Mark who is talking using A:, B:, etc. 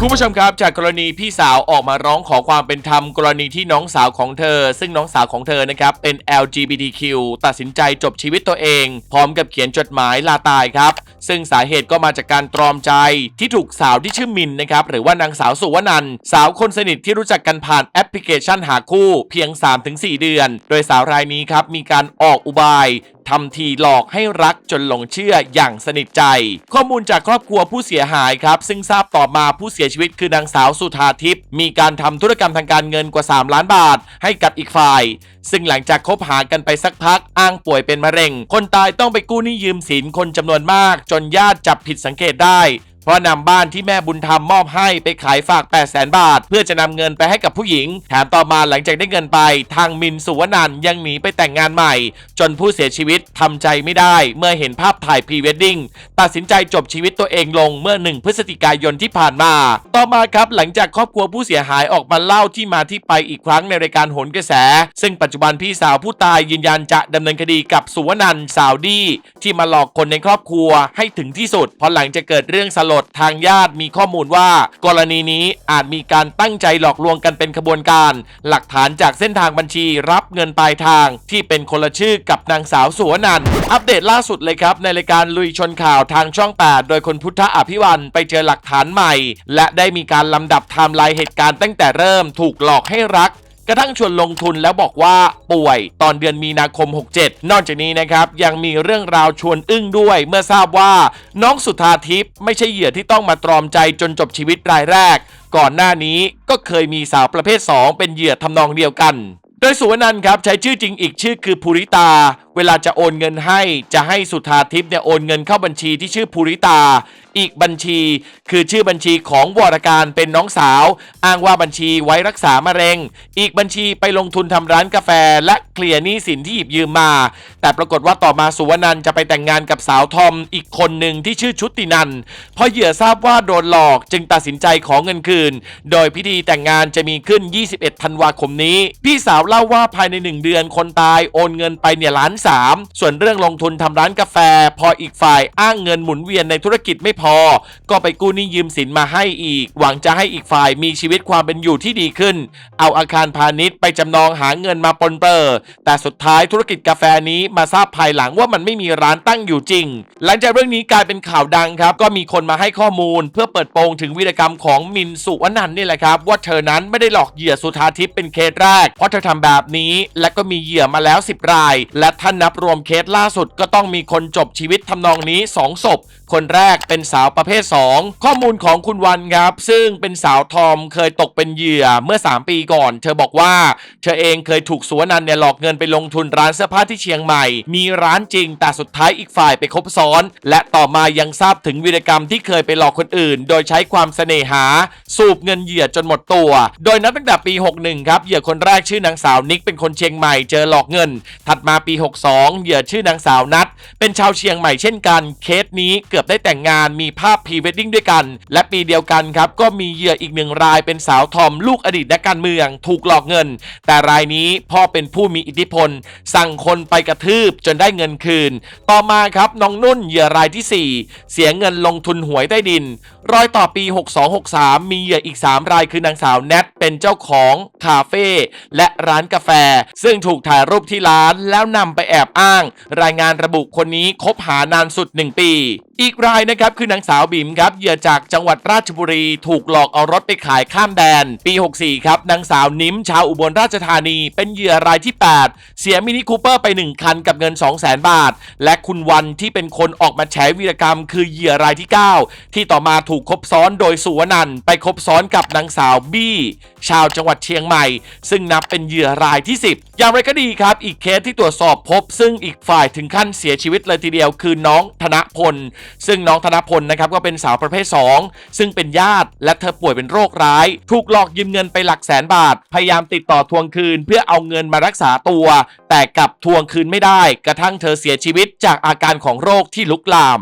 A: คุณผู้ชมครับจากกรณีพี่สาวออกมาร้องขอความเป็นธรรมกรณีที่น้องสาวของเธอ ซึ่งน้องสาวของเธอนะครับเป็น LGBTQ ตัดสินใจจบชีวิตตัวเอง พร้อมกับเขียนจดหมายลาตายครับ ซึ่งสาเหตุก็มาจากการตรอมใจที่ถูกสาวที่ชื่อมินนะครับหรือว่านางสาวสุวนันสาวคนสนิทที่รู้จักกันผ่านแอปพลิเคชันหาคู่เพียง 3-4 เดือน โดยสาวรายนี้ครับมีการออกอุบาย ทำทีหลอกให้รักจนหลงเชื่ออย่างสนิทใจ ข้อมูลจากครอบครัวผู้เสียหายครับ ซึ่งทราบต่อมาผู้เสียชีวิตคือนางสาวสุธาทิพย์มีการทำธุรกรรมทางการเงินกว่า 3 ล้านบาท ให้กับอีกฝ่าย ซึ่งหลังจากคบหากันไปสักพักอ้างป่วยเป็นมะเร็ง คนตายต้องไปกู้หนี้ยืมสินคนจำนวนมาก จนญาติจับผิดสังเกตได้ เพราะนำบ้านที่แม่บุญธรรมมอบให้ไปขายฝาก 8 0 0แสนบาท เพื่อจะนำเงินไปให้กับผู้หญิง แถมต่อมาหลังจากได้เงินไป ทางมินสุวนันยังหนีไปแต่งงานใหม่ จนผู้เสียชีวิตทำใจไม่ได้ เมื่อเห็นภาพถ่ายพรีเวดดิ้งตัดสินใจจบชีวิตตัวเองลงเมื่อ 1 พฤศจิกายนที่ผ่านมา ต่อมาครับหลังจากครอบครัวผู้เสียหายออกมาเล่าที่มาที่ไปอีกครั้งในรายการโหนกระแส ซึ่งปัจจุบันพี่สาวผู้ตายยืนยันจะดำเนินคดีกับสุวนันสาวดีที่มาหลอกคนในครอบครัวให้ถึงที่สุดพราะหลังจากเกิดเรื่องสลดทางญาติมีข้อมูลว่า กรณีนี้อาจมีการตั้งใจหลอกลวงกันเป็นขบวนการ หลักฐานจากเส้นทางบัญชีรับเงินปลายทาง ที่เป็นคนละชื่อกับนางสาวสุวนันอัปเดตล่าสุดเลยครับ ในรายการลุยชนข่าวทางช่อง 8 โดยคุณพุทธอภิวันไปเจอหลักฐานใหม่ และได้มีการลำดับไทม์ไลน์เหตุการณ์ตั้งแต่เริ่มถูกหลอกให้รัก กระทั่งชวนลงทุนแล้วบอกว่าป่วยตอนเดือนมีนาคม 67 นอกจากนี้นะครับยังมีเรื่องราวชวนอึ้งด้วย เมื่อทราบว่าน้องสุธาทิพย์ไม่ใช่เหยื่อที่ต้องมาตรอมใจจนจบชีวิตรายแรก ก่อนหน้านี้ก็เคยมีสาวประเภท 2 เป็นเหยื่อทำนองเดียวกัน โดยสุวนันท์ครับใช้ชื่อจริงอีกชื่อคือภูริตา เวลาจะโอนเงินให้จะให้สุธาทิพย์เนี่ยโอนเงินเข้าบัญชีที่ชื่อภูริตา อีกบัญชีคือชื่อบัญชีของวรการเป็นน้องสาว อ้างว่าบัญชีไว้รักษามะเร็ง อีกบัญชีไปลงทุนทำร้านกาแฟ และเคลียร์หนี้สินที่หยิบยืมมา แต่ปรากฏว่าต่อมาสุวนันจะไปแต่งงานกับสาวทอมอีกคนหนึ่งที่ชื่อชุตินันพอเหยื่อทราบว่าโดนหลอกจึงตัดสินใจขอเงินคืน โดยพิธีแต่งงานจะมีขึ้น 21 ธันวาคมนี้ พี่สาวเล่าว่าภายใน 1 เดือนคนตายโอนเงินไปเนี่ยล้านส่วนเรื่องลงทุนทำร้านกาแฟ พออีกฝ่ายอ้างเงินหมุนเวียนในธุรกิจไม่พอ ก็ไปกู้หนี้ยืมสินมาให้อีก หวังจะให้อีกฝ่ายมีชีวิตความเป็นอยู่ที่ดีขึ้น เอาอาคารพาณิชย์ไปจำนองหาเงินมาปนเปื้อแต่สุดท้ายธุรกิจกาแฟนี้มาทราบภายหลังว่ามันไม่มีร้านตั้งอยู่จริง หลังจากเรื่องนี้กลายเป็นข่าวดังครับ ก็มีคนมาให้ข้อมูล เพื่อเปิดโปงถึงวีรกรรมของมินสุวนันนี่แหละครับ ว่าเธอนั้นไม่ได้หลอกเหยื่อสุธาทิพย์เป็นเคสแรก เพราะเธอทำแบบนี้ และก็มีเหยื่อมาแล้ว 10 ราย และถ้านนับรวมเคสล่าสุดก็ต้องมีคนจบชีวิตทำนองนี้ 2 ศพ คนแรกเป็นสาวประเภท 2 ข้อมูลของคุณวันครับ ซึ่งเป็นสาวทอมเคยตกเป็นเหยื่อเมื่อ 3 ปีก่อน เธอบอกว่า เธอเองเคยถูกสุวนันเนี่ยหลอกเงินไปลงทุนร้านเสื้อผ้าที่เชียงใหม่ มีร้านจริง แต่สุดท้ายอีกฝ่ายไปคบซ้อน และต่อมายังทราบถึงวีรกรรมที่เคยไปหลอกคนอื่น โดยใช้ความเสน่หา สูบเงินเหยื่อจนหมดตัว โดยนับตั้งแต่ปี 61 ครับเหยื่อคนแรกชื่อนางสาวนิกเป็นคนเชียงใหม่เจอหลอกเงิน ถัดมาปี 62เหยื่อชื่อนางสาวนัทเป็นชาวเชียงใหม่เช่นกัน เคสนี้เกือบได้แต่งงานมีภาพพรีเวดดิ้งด้วยกัน และปีเดียวกันครับ ก็มีเหยื่ออีกหนึ่งรายเป็นสาวทอมลูกอดีตนักการเมือง ถูกหลอกเงิน แต่รายนี้พ่อเป็นผู้มีอิทธิพล สั่งคนไปกระทืบจนได้เงินคืน ต่อมาครับน้องนุ่นเหยื่อรายที่ 4 เสียเงินลงทุนหวยใต้ดิน รอยต่อปี 6263 มีเหยื่ออีก 3 รายคือนางสาวแนทเป็นเจ้าของคาเฟ่และร้านกาแฟ ซึ่งถูกถ่ายรูปที่ร้านแล้วนำไปแแอบอ้าง รายงานระบุคนนี้คบหานานสุด 1 ปี อีกรายนะครับคือนางสาวบิ๋มครับเหยื่อจากจังหวัดราชบุรีถูกหลอกเอารถไปขายข้ามแดน ปี 64 ครับนางสาวนิ้มชาวอุบลราชธานี เป็นเหยื่อรายที่ 8 เสียมินิคูเปอร์ไป 1 คันกับเงิน 200,000บาท และคุณวันที่เป็นคนออกมาแฉวีรกรรม คือเหยื่อรายที่ 9 ที่ต่อมาถูกคบซ้อนโดยสุวนันไปคบซ้อนกับนางสาวบี้ชาวจังหวัดเชียงใหม่ ซึ่งนับเป็นเหยื่อรายที่ 10 อย่างไรก็ดีครับ อีกเคสที่ตรวจสอบพบ ซึ่งอีกฝ่ายถึงขั้นเสียชีวิตเลยทีเดียวคือน้องธนพลซึ่งน้องธนพลนะครับก็เป็นสาวประเภท 2 ซึ่งเป็นญาติและเธอป่วยเป็นโรคร้าย ถูกหลอกยืมเงินไปหลักแสนบาท พยายามติดต่อทวงคืน เพื่อเอาเงินมารักษาตัว แต่กลับทวงคืนไม่ได้ กระทั่งเธอเสียชีวิตจากอาการของโรคที่ลุกลาม